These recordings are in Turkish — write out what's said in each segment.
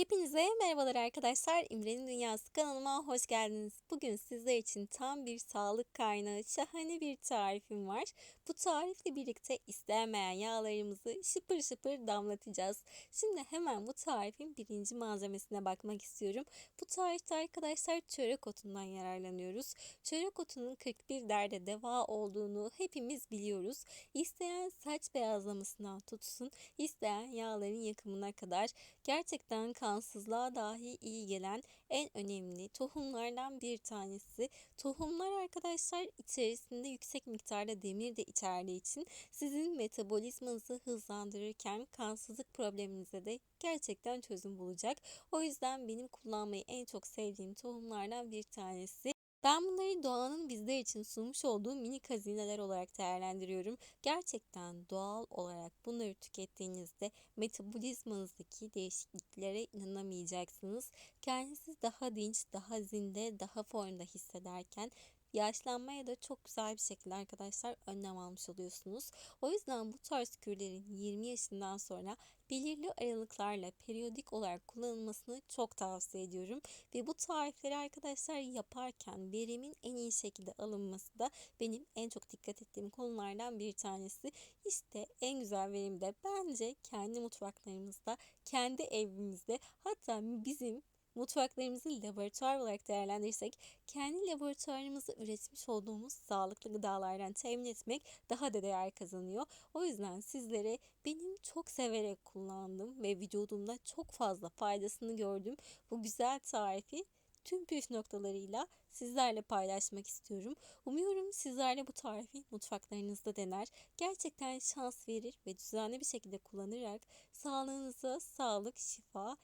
Hepinize merhabalar arkadaşlar. İmre'nin Dünyası kanalıma hoş geldiniz. Bugün sizler için tam bir sağlık kaynağı şahane bir tarifim var. Bu tarifle birlikte istenmeyen yağlarımızı şıpır şıpır damlatacağız. Şimdi hemen bu tarifin birinci malzemesine bakmak istiyorum. Bu tarifte arkadaşlar çörek otundan yararlanıyoruz. Çörek otunun 41 derde deva olduğunu hepimiz biliyoruz. İsteyen saç beyazlamasından tutsun, isteyen yağların yakımına kadar gerçekten kansızlığa dahi iyi gelen en önemli tohumlardan bir tanesi. Tohumlar arkadaşlar içerisinde yüksek miktarda demir de içerdiği için sizin metabolizmanızı hızlandırırken kansızlık probleminize de gerçekten çözüm bulacak. O yüzden benim kullanmayı en çok sevdiğim tohumlardan bir tanesi. Ben bunları doğanın bizler için sunmuş olduğu minik hazineler olarak değerlendiriyorum. Gerçekten doğal olarak bunları tükettiğinizde metabolizmanızdaki değişikliklere inanamayacaksınız. Kendinizi daha dinç, daha zinde, daha formda hissederken yaşlanmaya da çok güzel bir şekilde arkadaşlar önlem almış oluyorsunuz. O yüzden bu tarz kürlerin 20 yaşından sonra belirli aralıklarla periyodik olarak kullanılmasını çok tavsiye ediyorum. Ve bu tarifleri arkadaşlar yaparken verimin en iyi şekilde alınması da benim en çok dikkat ettiğim konulardan bir tanesi. İşte en güzel verim de bence kendi mutfaklarımızda, kendi evimizde hatta bizim mutfaklarımızı laboratuvar olarak değerlendirirsek kendi laboratuvarımızda üretmiş olduğumuz sağlıklı gıdalardan temin etmek daha da değer kazanıyor. O yüzden sizlere benim çok severek kullandığım ve vücudumda çok fazla faydasını gördüğüm bu güzel tarifi tüm püf noktalarıyla sizlerle paylaşmak istiyorum. Umuyorum sizler de bu tarifi mutfaklarınızda dener, gerçekten şans verir ve düzenli bir şekilde kullanarak sağlığınıza sağlık, şifa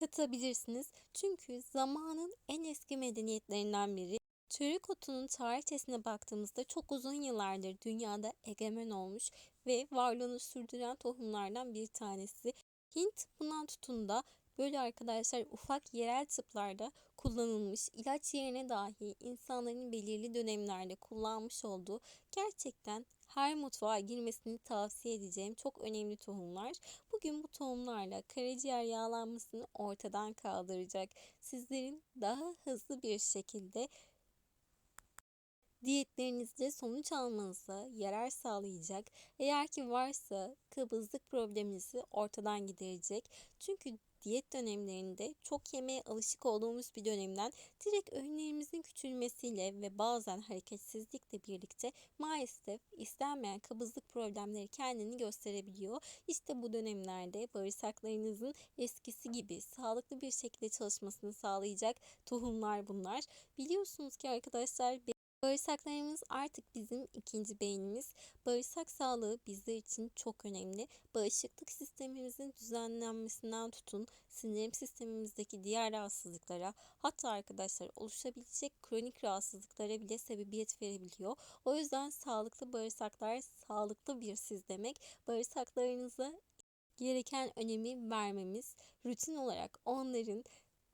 katabilirsiniz. Çünkü zamanın en eski medeniyetlerinden biri Çörek otunun tarihçesine baktığımızda çok uzun yıllardır dünyada egemen olmuş ve varlığını sürdüren tohumlardan bir tanesi. Hint bundan tutun da böyle arkadaşlar ufak yerel tıplarda kullanılmış ilaç yerine dahi insanların belirli dönemlerde kullanmış olduğu gerçekten her mutfağa girmesini tavsiye edeceğim çok önemli tohumlar. Bugün bu tohumlarla karaciğer yağlanmasını ortadan kaldıracak. Sizlerin daha hızlı bir şekilde diyetlerinizde sonuç almanıza yarar sağlayacak. Eğer ki varsa kabızlık probleminizi ortadan giderecek. Çünkü diyet dönemlerinde çok yemeye alışık olduğumuz bir dönemden direkt öğünlerimizin küçülmesiyle ve bazen hareketsizlikle birlikte maalesef istenmeyen kabızlık problemleri kendini gösterebiliyor. İşte bu dönemlerde bağırsaklarınızın eskisi gibi sağlıklı bir şekilde çalışmasını sağlayacak tohumlar bunlar. Biliyorsunuz ki arkadaşlar Bağırsaklarımız artık bizim ikinci beynimiz. Bağırsak sağlığı bizler için çok önemli. Bağışıklık sistemimizin düzenlenmesinden tutun, sindirim sistemimizdeki diğer rahatsızlıklara, hatta arkadaşlar oluşabilecek kronik rahatsızlıklara bile sebebiyet verebiliyor. O yüzden sağlıklı bağırsaklar sağlıklı bir siz demek. Bağırsaklarınıza gereken önemi vermemiz, rutin olarak onların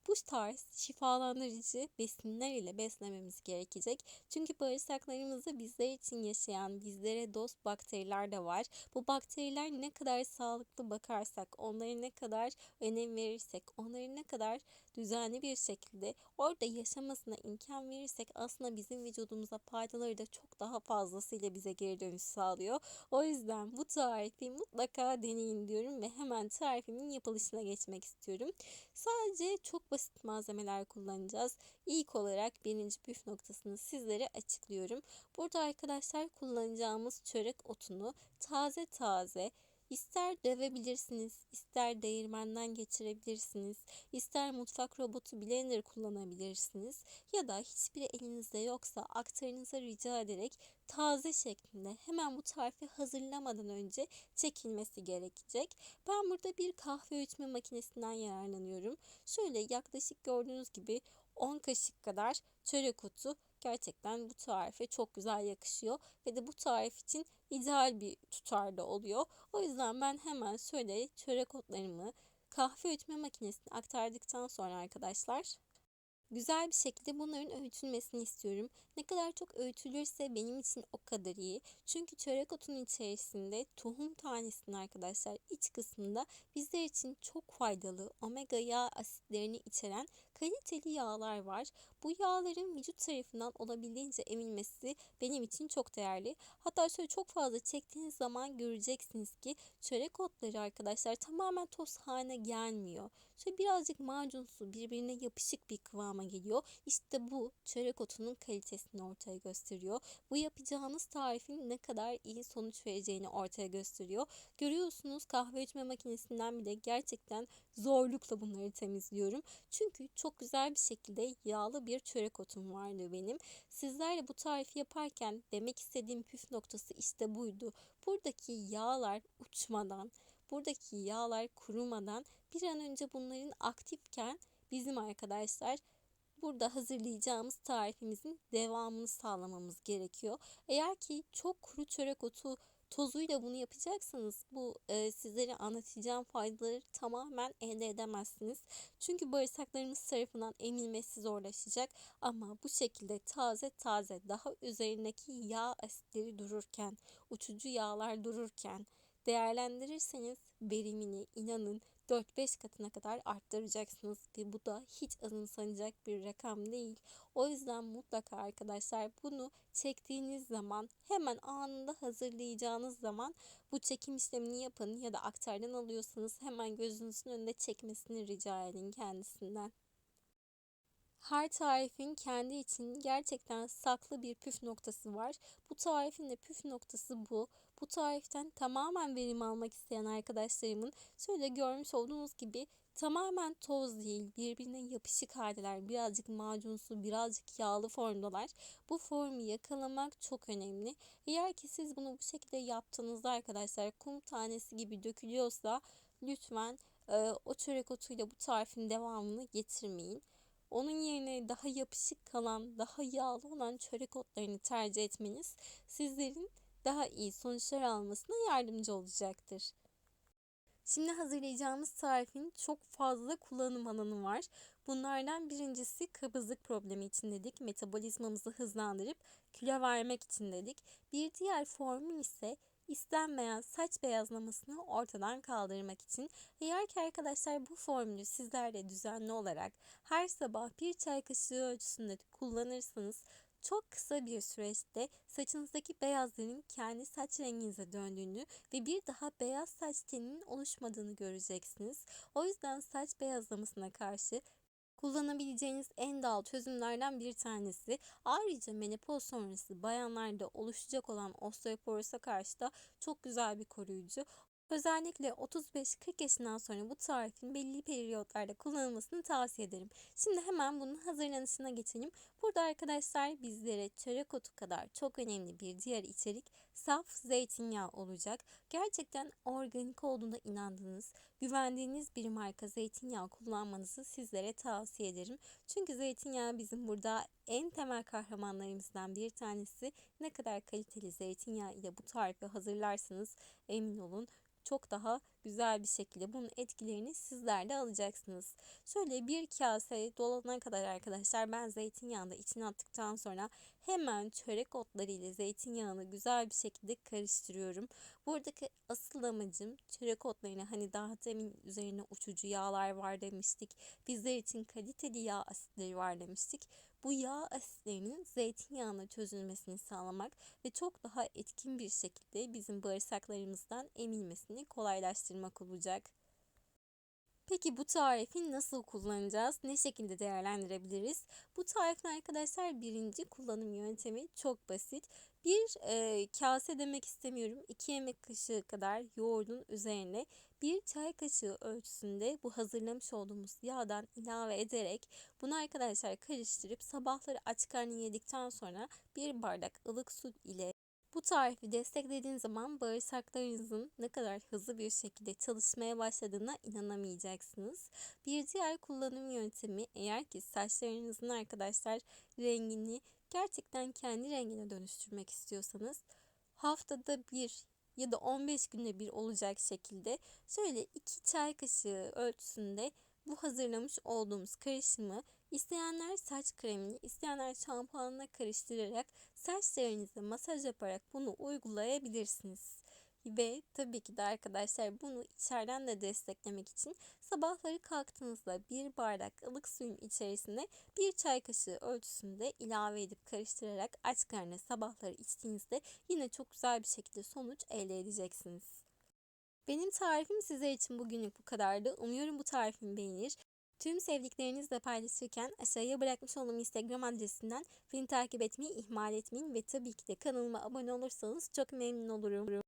bu tarz şifalandırıcı besinler ile beslememiz gerekecek. Çünkü bağırsaklarımızda bizler için yaşayan, bizlere dost bakteriler de var. Bu bakteriler ne kadar sağlıklı bakarsak, onlara ne kadar önem verirsek, onları ne kadar düzenli bir şekilde orada yaşamasına imkan verirsek aslında bizim vücudumuza faydaları da çok daha fazlasıyla bize geri dönüş sağlıyor. O yüzden bu tarifi mutlaka deneyin diyorum ve hemen tarifimin yapılışına geçmek istiyorum. Sadece çok basit malzemeler kullanacağız. İlk olarak birinci püf noktasını sizlere açıklıyorum. Burada arkadaşlar kullanacağımız çörek otunu taze taze İster dövebilirsiniz, ister değirmenden geçirebilirsiniz, ister mutfak robotu blender kullanabilirsiniz ya da hiçbiri elinizde yoksa aktarınıza rica ederek taze şeklinde hemen bu tarifi hazırlamadan önce çekilmesi gerekecek. Ben burada bir kahve öğütme makinesinden yararlanıyorum. Şöyle yaklaşık gördüğünüz gibi 10 kaşık kadar çörek otu gerçekten bu tarife çok güzel yakışıyor ve de bu tarif için ideal bir tutarda oluyor. O yüzden ben hemen şöyle çörek otlarımı kahve öğütme makinesine aktardıktan sonra arkadaşlar Güzel bir şekilde bunların öğütülmesini istiyorum. Ne kadar çok öğütülürse benim için o kadar iyi. Çünkü çörek otunun içerisinde tohum tanesinin arkadaşlar iç kısmında bizler için çok faydalı omega yağ asitlerini içeren kaliteli yağlar var. Bu yağların vücut tarafından olabildiğince emilmesi benim için çok değerli. Hatta şöyle çok fazla çektiğiniz zaman göreceksiniz ki çörek otları arkadaşlar tamamen toz haline gelmiyor. Şöyle birazcık macunsu birbirine yapışık bir kıvama geliyor. İşte bu çörek otunun kalitesini ortaya gösteriyor. Bu yapacağınız tarifin ne kadar iyi sonuç vereceğini ortaya gösteriyor. Görüyorsunuz kahve içme makinesinden bile gerçekten zorlukla bunları temizliyorum. Çünkü çok güzel bir şekilde yağlı bir çörek otum vardı benim. Sizlerle bu tarifi yaparken demek istediğim püf noktası işte buydu. Buradaki yağlar uçmadan, buradaki yağlar kurumadan bir an önce bunların aktifken bizim arkadaşlar burada hazırlayacağımız tarifimizin devamını sağlamamız gerekiyor. Eğer ki çok kuru çörek otu tozuyla bunu yapacaksanız bu e, sizlere anlatacağım faydaları tamamen elde edemezsiniz. Çünkü bağırsaklarımız tarafından emilmesi zorlaşacak ama bu şekilde taze taze daha üzerindeki yağ asitleri dururken, uçucu yağlar dururken değerlendirirseniz verimini inanın 4-5 katına kadar arttıracaksınız ve bu da hiç azımsanacak bir rakam değil. O yüzden mutlaka arkadaşlar bunu çektiğiniz zaman hemen anında hazırlayacağınız zaman bu çekim işlemini yapın ya da aktardan alıyorsanız hemen gözünüzün önünde çekmesini rica edin kendisinden. Her tarifin kendi için gerçekten saklı bir püf noktası var. Bu tarifin de püf noktası bu. Bu tariften tamamen verim almak isteyen arkadaşlarımın şöyle görmüş olduğunuz gibi tamamen toz değil, birbirine yapışık haldeler, birazcık macunsu, birazcık yağlı formdalar. Bu formu yakalamak çok önemli. Eğer ki siz bunu bu şekilde yaptığınızda arkadaşlar kum tanesi gibi dökülüyorsa lütfen e, o çörek otuyla bu tarifin devamını getirmeyin. Onun yerine daha yapışık kalan, daha yağlı olan çörek otlarını tercih etmeniz sizlerin daha iyi sonuçlar almasına yardımcı olacaktır. Şimdi hazırlayacağımız tarifin çok fazla kullanım alanı var. Bunlardan birincisi kabızlık problemi için dedik. Metabolizmamızı hızlandırıp kilo vermek için dedik. Bir diğer formül ise istenmeyen saç beyazlamasını ortadan kaldırmak için eğer ki arkadaşlar bu formülü sizlerle düzenli olarak her sabah bir çay kaşığı ölçüsünde kullanırsanız çok kısa bir süreçte saçınızdaki beyazların kendi saç renginize döndüğünü ve bir daha beyaz saç teninin oluşmadığını göreceksiniz. O yüzden saç beyazlamasına karşı kullanabileceğiniz en doğal çözümlerden bir tanesi. Ayrıca menopoz sonrası bayanlarda oluşacak olan osteoporoza karşı da çok güzel bir koruyucu. Özellikle 35-40 yaşından sonra bu tarifin belli periyotlarda kullanılmasını tavsiye ederim. Şimdi hemen bunun hazırlanışına geçelim. Burada arkadaşlar bizlere çörek otu kadar çok önemli bir diğer içerik saf zeytinyağı olacak. Gerçekten organik olduğuna inandığınız, güvendiğiniz bir marka zeytinyağı kullanmanızı sizlere tavsiye ederim. Çünkü zeytinyağı bizim burada en temel kahramanlarımızdan bir tanesi. Ne kadar kaliteli zeytinyağı ile bu tarifi hazırlarsanız emin olun çok daha güzel bir şekilde bunun etkilerini sizler de alacaksınız. Şöyle bir kase dolana kadar arkadaşlar ben zeytinyağını içine attıktan sonra hemen çörek otları ile zeytinyağını güzel bir şekilde karıştırıyorum. Buradaki asıl amacım çörek otlarını hani daha demin üzerine uçucu yağlar var demiştik. Bizler için kaliteli yağ asitleri var demiştik bu yağ asitlerinin zeytinyağına çözülmesini sağlamak ve çok daha etkin bir şekilde bizim bağırsaklarımızdan emilmesini kolaylaştırmak olacak. Peki bu tarifi nasıl kullanacağız? Ne şekilde değerlendirebiliriz? Bu tarifin arkadaşlar birinci kullanım yöntemi çok basit. Bir e, kase demek istemiyorum. 2 yemek kaşığı kadar yoğurdun üzerine bir çay kaşığı ölçüsünde bu hazırlamış olduğumuz yağdan ilave ederek bunu arkadaşlar karıştırıp sabahları aç karnı yedikten sonra bir bardak ılık su ile bu tarifi desteklediğin zaman bağırsaklarınızın ne kadar hızlı bir şekilde çalışmaya başladığına inanamayacaksınız. Bir diğer kullanım yöntemi eğer ki saçlarınızın arkadaşlar rengini gerçekten kendi rengine dönüştürmek istiyorsanız haftada bir ya da 15 günde bir olacak şekilde şöyle 2 çay kaşığı ölçüsünde bu hazırlamış olduğumuz karışımı isteyenler saç kremini, isteyenler şampuanla karıştırarak saçlarınıza masaj yaparak bunu uygulayabilirsiniz. Ve tabii ki de arkadaşlar bunu içeriden de desteklemek için sabahları kalktığınızda bir bardak ılık suyun içerisine bir çay kaşığı ölçüsünde ilave edip karıştırarak aç karnına sabahları içtiğinizde yine çok güzel bir şekilde sonuç elde edeceksiniz. Benim tarifim sizler için bugünlük bu kadardı. Umuyorum bu tarifimi beğenir. Tüm sevdiklerinizle paylaşırken aşağıya bırakmış olduğum Instagram adresinden beni takip etmeyi ihmal etmeyin ve tabii ki de kanalıma abone olursanız çok memnun olurum.